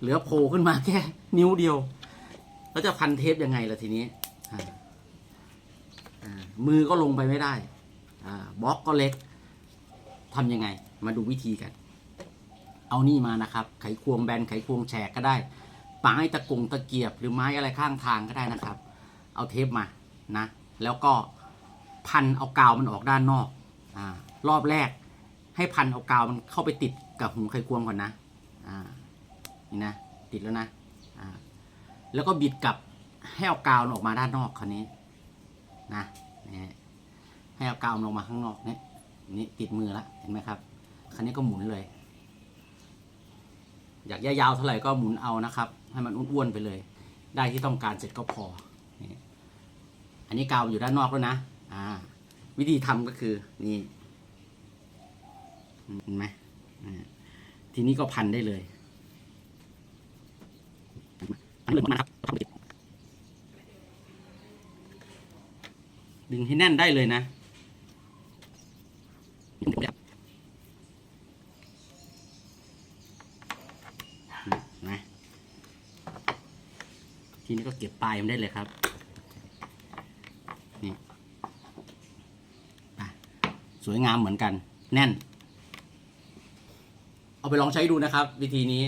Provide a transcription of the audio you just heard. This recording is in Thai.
เหลือโผล่ขึ้นมาแค่นิ้วเดียว แล้วจะพันเทปยังไงล่ะทีนี้มือก็ลงไปไม่ได้บล็อกก็เล็กทำยังไง มาดูวิธีกัน เอานี่มานะครับ ไขควงแบนไขควงแฉกก็ได้ไม้ตะกงตะเกียบหรือไม้อะไรข้างทางก็ได้นะครับ เอาเทปมานะ แล้วก็พันเอากาวมันออกด้านนอกอรอบแรก ให้พันเอากาวมันเข้าไปติดกับหูไขควงก่อนนะอ่า นี่นะติดแล้วนะอ่าแล้วก็บิดกลับให้เอากาวออกมาด้านนอกคราวนี้นะนี่ให้เอากาวออกมาข้างนอกเนี่ยนี่ติดมือแล้วเห็นไหมครับคราวนี้ก็หมุนเลย อยากยาวๆเท่าไหร่ก็หมุนเอานะครับ ให้มันอ้วนๆไปเลย ได้ที่ต้องการเสร็จก็พออันนี้กาวอยู่ด้านนอกแล้วนะอ่า วิธีทำก็คือนี่เห็นไหมทีนี้ก็พันได้เลยันเลยมาครับทำไปดึงให้แน่นได้เลยนะเห็นไหมทีนี้ก็เก็บปลายมันได้เลยครับ นี่สวยงามเหมือนกัน แน่น เอาไปลองใช้ดูนะครับ วิธีนี้